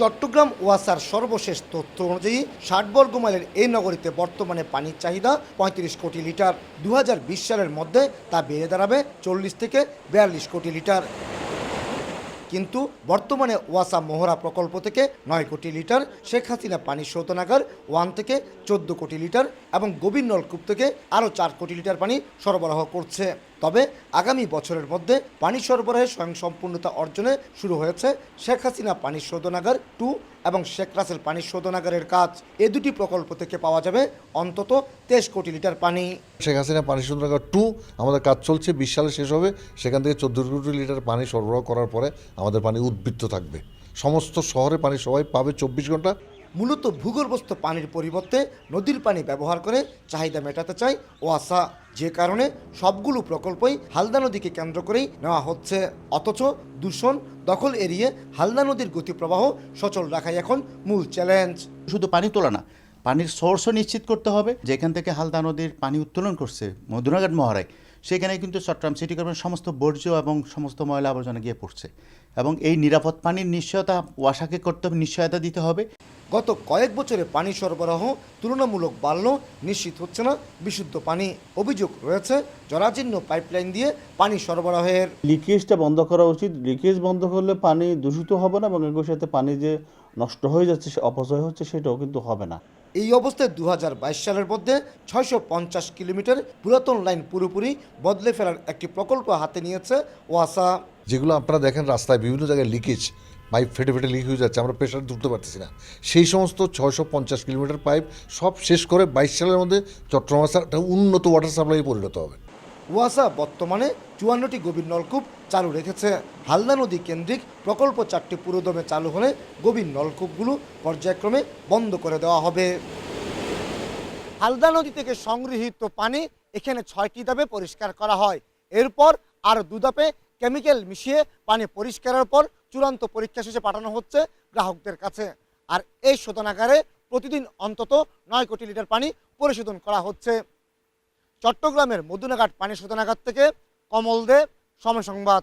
চট্টগ্রাম ওয়াসার সর্বশেষ তথ্য অনুযায়ী ষাট বর্গ মাইলের এই নগরীতে বর্তমানে পানির চাহিদা পঁয়ত্রিশ কোটি লিটার। দু হাজার বিশ সালের মধ্যে তা বেড়ে দাঁড়াবে চল্লিশ থেকে বিয়াল্লিশ কোটি লিটার। কিন্তু বর্তমানে ওয়াসা মোহরা প্রকল্প থেকে নয় কোটি লিটার, শেখ হাসিনা পানি শোধনাগার ওয়ান থেকে চোদ্দ কোটি লিটার এবং গভীর নলকূপ থেকে আরও চার কোটি লিটার পানি সরবরাহ করছে। তবে আগামী বছরের মধ্যে পানি সরবরাহে স্বয়ংসম্পূর্ণতা অর্জনে শুরু হয়েছে শেখ হাসিনা পানি শোধনাগার টু এবং শেখ রাসেল পানি শোধনাগারের কাজ। এ দুটি প্রকল্প থেকে পাওয়া যাবে অন্তত তেইশ কোটি লিটার পানি। শেখ হাসিনা পানি শোধনাগার টু আমাদের কাজ চলছে বিশ সালে শেষ হবে। সেখান থেকে চোদ্দ কোটি লিটার পানি সরবরাহ করার পরে আমাদের পানি উদ্বৃত্ত থাকবে। সমস্ত শহরে পানি সবাই পাবে চব্বিশ ঘণ্টা। মূলত ভূগর্ভস্থ পানির পরিবর্তে নদীর পানি ব্যবহার করে চাহিদা মেটাতে চায় ওয়াসা। যে কারণে সবগুলো প্রকল্পই হালদা নদীকে কেন্দ্র করেই নেওয়া হচ্ছে। অথচ দূষণ, দখল এড়িয়ে হালদা নদীর গতিপ্রবাহ সচল রাখাই এখন মূল চ্যালেঞ্জ শুধু পানি তোলা না, পানির সোর্সও নিশ্চিত করতে হবে। যেখান থেকে হালদা নদীর পানি উত্তোলন করছে মধুরাঘাট মহারায় সেখানে কিন্তু চট্টগ্রাম সিটি কর্পোরেশন সমস্ত বর্জ্য এবং সমস্ত ময়লা আবর্জনা গিয়ে পড়ছে। এবং এই নিরাপদ পানির নিশ্চয়তা, ওয়াসাকে করতে হবে, নিশ্চয়তা দিতে হবে। গত কয়েক বছরে পানি সরবরাহ তুলনামূলক বাড়লেও নিশ্চিত হচ্ছে না বিশুদ্ধ পানি অভিযোগ রয়েছে জরাজীর্ণ পাইপলাইন দিয়ে পানি সরবরাহের। লিকেজটা বন্ধ করা উচিত। লিকেজ বন্ধ করলে পানি দূষিত হবে না এবং একই সাথে পানি যে নষ্ট হয়ে যাচ্ছে সে অপচয় হচ্ছে সেটাও কিন্তু হবে না। এই অবস্থায় দু হাজার বাইশ সালের মধ্যে ছয়শো পঞ্চাশ কিলোমিটার পুরাতন লাইন পুরোপুরি বদলে ফেলার একটি প্রকল্প হাতে নিয়েছে ওয়াসা। যেগুলো আপনারা দেখেন রাস্তায় বিভিন্ন জায়গায় লিকেজ পাইপ ফেটে ফেটে লিক হয়ে যাচ্ছে, আমরা প্রেশার তুলতে পারতেছি না। সেই সমস্ত ছয়শো পঞ্চাশ কিলোমিটার পাইপ সব শেষ করে বাইশ সালের মধ্যে চট্টগ্রাম উন্নত ওয়াটার সাপ্লাই পরিণত হবে। ওয়াসা বর্তমানে চুয়ান্নটি গভীর নলকূপ চালু রেখেছে। হালদা নদী কেন্দ্রিক প্রকল্প চারটি পুরোদমে চালু হলে গভীর নলকূপগুলো পর্যায়ক্রমে বন্ধ করে দেওয়া হবে। হালদা নদী থেকে সংগৃহীত পানি এখানে ছয়টি ধাপে পরিষ্কার করা হয়। এরপর আর দু ধাপে কেমিক্যাল মিশিয়ে পানি পরিষ্কারের পর চূড়ান্ত পরীক্ষা শেষে পাঠানো হচ্ছে গ্রাহকদের কাছে। আর এই শোধনাগারে প্রতিদিন অন্তত নয় কোটি লিটার পানি পরিশোধন করা হচ্ছে। চট্টগ্রামের মধুনাঘাট পানি শোধনাগার থেকে কমল দে, সময় সংবাদ।